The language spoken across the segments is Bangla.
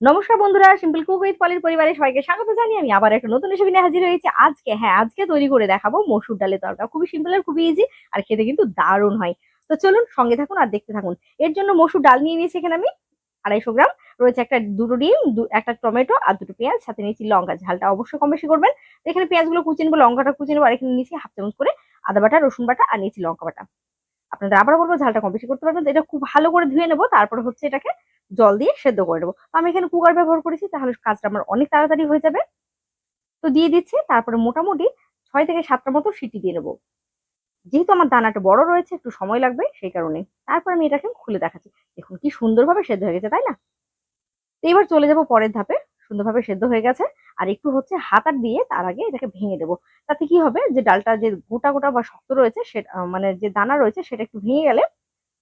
নমস্কার বন্ধুরা সিম্পল কুক উইথ পলির পরিবারের সবাইকে স্বাগত জানি আমি আবার একটা নতুন রেসিপি নিয়ে হাজির হয়েছি। আজকে হ্যাঁ আজকে তৈরি করে দেখাবো মসুর ডালের তরকা। খুবই সিম্পল আর খুবই ইজি আর খেতে কিন্তু দারুণ হয়। তো চলুন সঙ্গে থাকুন আর দেখতে থাকুন। এর জন্য মসুর ডাল নিয়ে নিয়েছি এখানে আমি আড়াইশো গ্রাম। রয়েছে একটা দুটো ডিম একটা টমেটো আর দুটো পেঁয়াজ, সাথে নিয়েছি লঙ্কা ঝালটা। অবশ্যই কম বেশি করবেন। এখানে পেঁয়াজগুলো কুচিয়ে নেব, লঙ্কাটা কুচিয়ে নেব, আর এখানে নিয়েছি হাফ চামচ করে আদা বাটা, রসুন বাটা আর নিয়েছি লঙ্কা বাটা। আপনাদের আবার বলব, ঝালটা কম বেশি করতে পারবেন। এটা খুব ভালো করে ধুয়ে নেব, তারপরে হচ্ছে এটাকে জল দিয়ে সেদ্ধ করে নেব। আমি এখানে কুকার ব্যবহার করেছি, তাহলে কাজটা আমার অনেক তাড়াতাড়ি হয়ে যাবে। তো দিয়ে দিচ্ছি, তারপরে মোটামুটি ছয় থেকে সাতটা মতো সিটি দিয়ে নেব। যেহেতু আমার দানাটা বড় রয়েছে, একটু সময় লাগবে সেই কারণে। তারপর আমি এটাকে খুলে দেখাচ্ছি। দেখুন কি সুন্দরভাবে সেদ্ধ হয়ে গেছে, তাই না? তো এবার চলে যাব পরের ধাপে, সুন্দরভাবে সেদ্ধ হয়ে গেছে। আর একটু হচ্ছে হাতার দিয়ে তার আগে এটাকে ভেঙে দেবো। তাতে কি হবে? যে ডালটা যে গোটা গোটা বা শক্ত রয়েছে, সেটা মানে যে দানা রয়েছে, সেটা একটু ভেঙে গেলে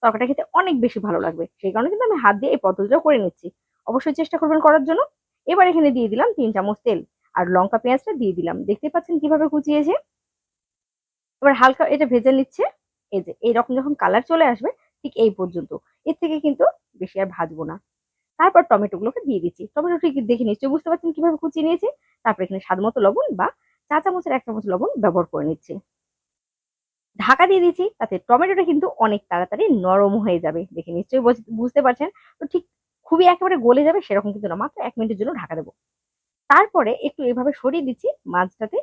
তরকারিটা খেতে অনেক বেশি ভালো লাগবে। সেই কারণে কিন্তু আমি হাত দিয়ে এই পদ্ধতিটা করে নিচ্ছি। অবশ্যই চেষ্টা করবেন করার জন্য। এবার এখানে দিয়ে দিলাম তিন চামচ তেল আর লঙ্কা পেঁয়াজটা দিয়ে দিলাম। দেখতে পাচ্ছেন কীভাবে কুচিয়েছে? এবার হালকা এটা ভেজে নিচ্ছে। এই যে, এইরকম যখন কালার চলে আসবে, ঠিক এই পর্যন্ত। এর থেকে কিন্তু বেশি আর ভাজবো না। তারপর টমেটোগুলোকে দিয়ে দিচ্ছি। টমেটো ঠিক দেখে নিশ্চয়ই বুঝতে পারছেন কীভাবে কুচিয়ে নিয়েছি। তারপর এখানে স্বাদ মতো লবণ বা চা চামচের এক চামচ লবণ ব্যবহার করে নিচ্ছি। ঢাকা দিয়ে দিয়েছি, তাতে টমেটোটা কিন্তু অনেক তাড়াতাড়ি নরম হয়ে যাবে। দেখে নিশ্চয়ই বুঝতে পারছেন? তো ঠিক খুবই একেবারে গলে যাবে, সেরকম কিন্তু না। মাত্র এক মিনিটের জন্য ঢাকা দেবো। তারপরে একটু এভাবে সরিয়ে দিচ্ছি, মাছটাতে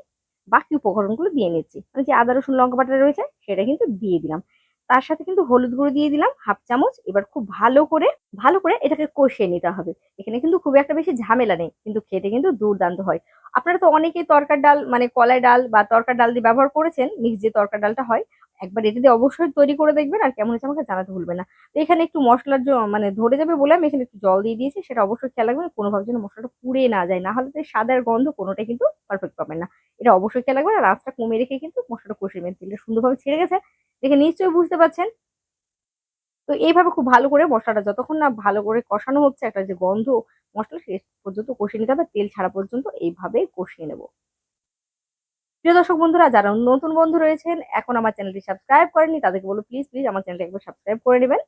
বাকি উপকরণগুলো দিয়ে নিচ্ছি। মানে যে আদা, রসুন, লঙ্কা বাটা রয়েছে, সেটা কিন্তু দিয়ে দিলাম। তার সাথে কিন্তু হলুদ গুঁড়ো দিয়ে দিলাম, হাফ চামচ। এবার খুব ভালো করে ভালো করে এটাকে কষিয়ে নিতে হবে। এখানে কিন্তু খুব একটা বেশি ঝামেলা নেই, কিন্তু খেতে কিন্তু দুর্দান্ত হয়। আপনারা তো অনেকেই তরকার ডাল মানে কলাই ডাল বা তরকার ডাল দিয়ে ব্যবহার করেছেন, মিক্স যে তরকার ডালটা হয় একবার এটা দিয়ে অবশ্যই তৈরি করে দেখবেন আর কেমন হচ্ছে আমাকে জানাতে ভুলবেন না। তো এখানে একটু মশলার মানে ধরে যাবে বলে আমি এখানে একটু জল দিয়ে দিয়েছি, সেটা অবশ্যই খেয়াল রাখবেন, কোনোভাবে যেন মশলাটা পুড়ে না যায়। না হলে আর গন্ধ কোনোটাই কিন্তু পারফেক্ট পাবেন না। এটা অবশ্যই খেয়াল রাখবেন আর আঁচটা কমে রেখে কিন্তু মশলাটা কষিয়ে নেবেন। তেলটা সুন্দরভাবে ছেড়ে গেছে। দেখে নিশ্চয়ই বুঝতে পারছেন। তো এইভাবে খুব ভালো করে মশলাটা যতক্ষণ না ভালো করে কষানো হচ্ছে, একটা যে গন্ধ মশলা শেষ পর্যন্ত কষিয়ে নিতে হবে। তেল ছাড়া পর্যন্ত এইভাবেই কষিয়ে নেব। প্রিয় দর্শক বন্ধুরা, যারা নতুন বন্ধু রয়েছেন, এখন আমার চ্যানেলটি সাবস্ক্রাইব করেনি তাদেরকে বলো প্লিজ প্লিজ আমার চ্যানেলটি একবার সাবস্ক্রাইব করে নেবেন।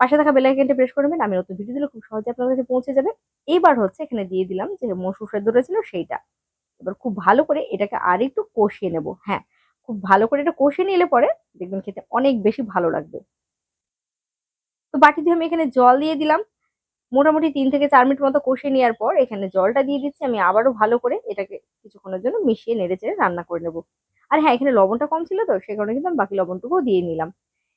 পাশে থাকা বেল প্রেস করে নেবেন, আমি নতুন ভিডিও দিলে খুব সহজে আপনার কাছে পৌঁছে যাবে। এইবার হচ্ছে এখানে দিয়ে দিলাম যে মসুর সেদ্ধ রয়েছিল সেইটা। এবার খুব ভালো করে এটাকে আর একটু কষিয়ে নেব। হ্যাঁ খুব ভালো করে এটা কষিয়ে নিলে পরে দেখবেন খেতে অনেক বেশি ভালো লাগবে। তো বাটি দিয়ে আমি এখানে জল দিয়ে দিলাম। মোটামুটি তিন থেকে চার মিনিট মতো কষিয়ে নেওয়ার পর এখানে জলটা দিয়ে দিচ্ছি। আমি আবারও ভালো করে এটাকে কিছুক্ষণের জন্য মিশিয়ে নেড়ে চেড়ে রান্না করে নেব। আর হ্যাঁ এখানে লবণটা কম ছিল তো, সে কারণে কিন্তু আমি বাকি লবণটুকুও দিয়ে নিলাম।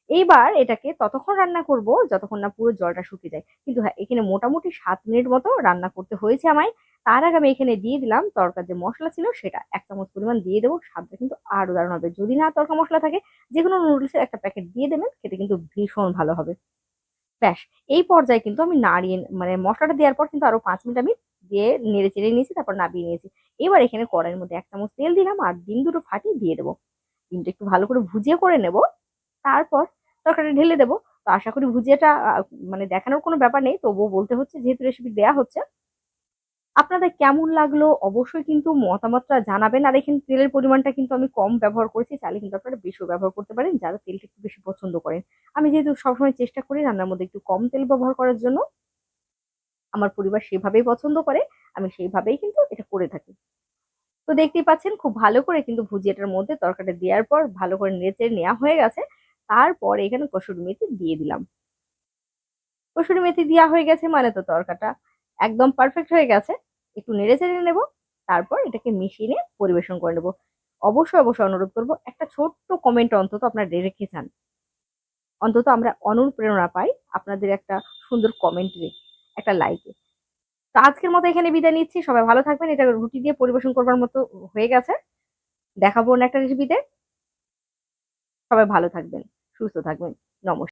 এইবার এটাকে ততক্ষণ রান্না করব যতক্ষণ না পুরো জলটা শুকিয়ে যায়। কিন্তু হ্যাঁ এখানে মোটামুটি সাত মিনিট মতো রান্না করতে হয়েছে আমায়। তার আগে আমি এখানে দিয়ে দিলাম তরকার যে মশলা ছিল সেটা। এক চামচ পরিমাণ দিয়ে দেবো, স্বাদটা কিন্তু আরও দারুণ হবে। যদি না তরকা মশলা থাকে, যে কোনো নুডলসের একটা প্যাকেট দিয়ে দেবেন, খেতে কিন্তু ভীষণ ভালো হবে। ব্যাস, এই পর্যায়ে কিন্তু আমি নাড়িয়ে মানে মশলাটা দেওয়ার পর কিন্তু আরও পাঁচ মিনিট আমি দিয়ে নেড়ে চেড়ে নিয়েছি, তারপর নাবিয়ে নিয়েছি। এবার এখানে কড়াইয়ের মধ্যে এক চামচ তেল দিলাম আর ডিম দুটো ফাটিয়ে দিয়ে দেবো। ডিমটা একটু ভালো করে ভুজিয়ে করে নেব, তারপর তরকারিটা ঢেলে দেবো। তো আশা করি ভুজিয়াটা মানে দেখানোর কোনো ব্যাপার নেই, তবুও বলতে হচ্ছে যেহেতু রেসিপি দেওয়া হচ্ছে। আপনাদের কেমন লাগল অবশ্যই কিন্তু মতামতটা জানাবেন। আর এখানে তেলের পরিমাণটা কিন্তু আমি কম ব্যবহার করেছি, চাইলে কিন্তু আপনারা বেশিও ব্যবহার করতে পারেন, যারা তেলটা একটু বেশি পছন্দ করেন। আমি যেহেতু সবসময় চেষ্টা করি রান্নার মধ্যে একটু কম তেল ব্যবহার করার জন্য, আমার পরিবার সেভাবেই পছন্দ করে, আমি সেইভাবেই কিন্তু এটা করে থাকি। তো দেখতেই পাচ্ছেন খুব ভালো করে কিন্তু ভুজিয়াটার মধ্যে তরকারিটা দেওয়ার পর ভালো করে নেড়ে নেওয়া হয়ে গেছে। তারপর এখানে কসুরি মেথি দিয়ে দিলাম। কসুরি মেথি দেওয়া হয়ে গেছে মানে তো তরকাটা একদম পারফেক্ট হয়ে গেছে। একটু নেড়ে চেড়ে নেব, তারপর এটাকে মিশিয়ে নিয়ে পরিবেশন করে নেব। অবশ্যই অবশ্যই অনুরোধ করব, একটা ছোট্ট কমেন্ট অন্তত আপনারা রেখে যান। অন্তত আমরা অনুপ্রেরণা পাই আপনাদের একটা সুন্দর কমেন্টে একটা লাইকে তো আজকের মতো এখানে বিদায় নিচ্ছি। সবাই ভালো থাকবেন। এটা রুটি দিয়ে পরিবেশন করবার মতো হয়ে গেছে। দেখাবো অন্য একটা রেসিপিতে সবাই ভালো থাকবেন, সুস্থ থাকবেন। নমস্কার।